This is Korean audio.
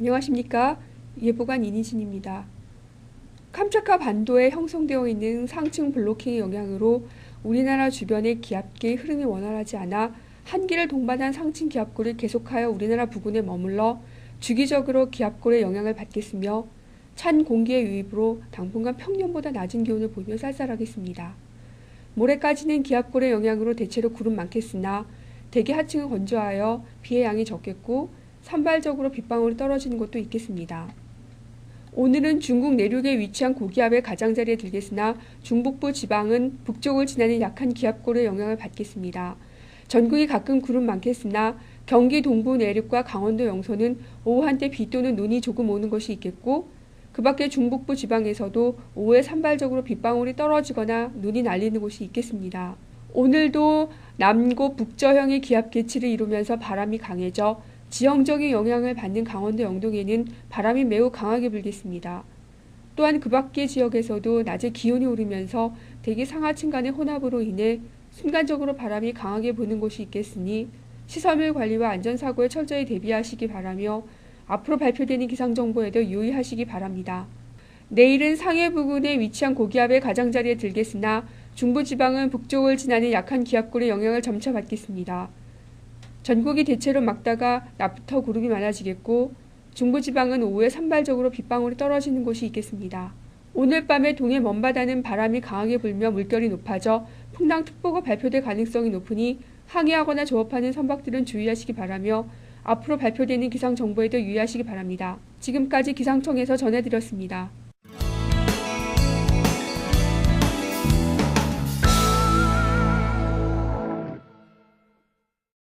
안녕하십니까. 예보관 이니진입니다. 캄차카 반도에 형성되어 있는 상층 블로킹의 영향으로 우리나라 주변의 기압계의 흐름이 원활하지 않아 한기를 동반한 상층 기압골이 계속하여 우리나라 부근에 머물러 주기적으로 기압골의 영향을 받겠으며 찬 공기의 유입으로 당분간 평년보다 낮은 기온을 보이며 쌀쌀하겠습니다. 모레까지는 기압골의 영향으로 대체로 구름 많겠으나 대기 하층은 건조하여 비의 양이 적겠고 산발적으로 빗방울이 떨어지는 곳도 있겠습니다. 오늘은 중국 내륙에 위치한 고기압의 가장자리에 들겠으나 중북부 지방은 북쪽을 지나는 약한 기압골의 영향을 받겠습니다. 전국이 가끔 구름 많겠으나 경기 동부 내륙과 강원도 영서는 오후 한때 비 또는 눈이 조금 오는 것이 있겠고 그 밖에 중북부 지방에서도 오후에 산발적으로 빗방울이 떨어지거나 눈이 날리는 곳이 있겠습니다. 오늘도 남고 북저형의 기압 계치를 이루면서 바람이 강해져 지형적인 영향을 받는 강원도 영동에는 바람이 매우 강하게 불겠습니다. 또한 그 밖의 지역에서도 낮에 기온이 오르면서 대기 상하층 간의 혼합으로 인해 순간적으로 바람이 강하게 부는 곳이 있겠으니 시설물 관리와 안전사고에 철저히 대비하시기 바라며 앞으로 발표되는 기상정보에도 유의하시기 바랍니다. 내일은 상해 부근에 위치한 고기압의 가장자리에 들겠으나 중부지방은 북쪽을 지나는 약한 기압골의 영향을 점차 받겠습니다. 전국이 대체로 맑다가 낮부터 구름이 많아지겠고 중부지방은 오후에 산발적으로 빗방울이 떨어지는 곳이 있겠습니다. 오늘 밤에 동해 먼바다는 바람이 강하게 불며 물결이 높아져 풍랑특보가 발표될 가능성이 높으니 항해하거나 조업하는 선박들은 주의하시기 바라며 앞으로 발표되는 기상 정보에도 유의하시기 바랍니다. 지금까지 기상청에서 전해드렸습니다.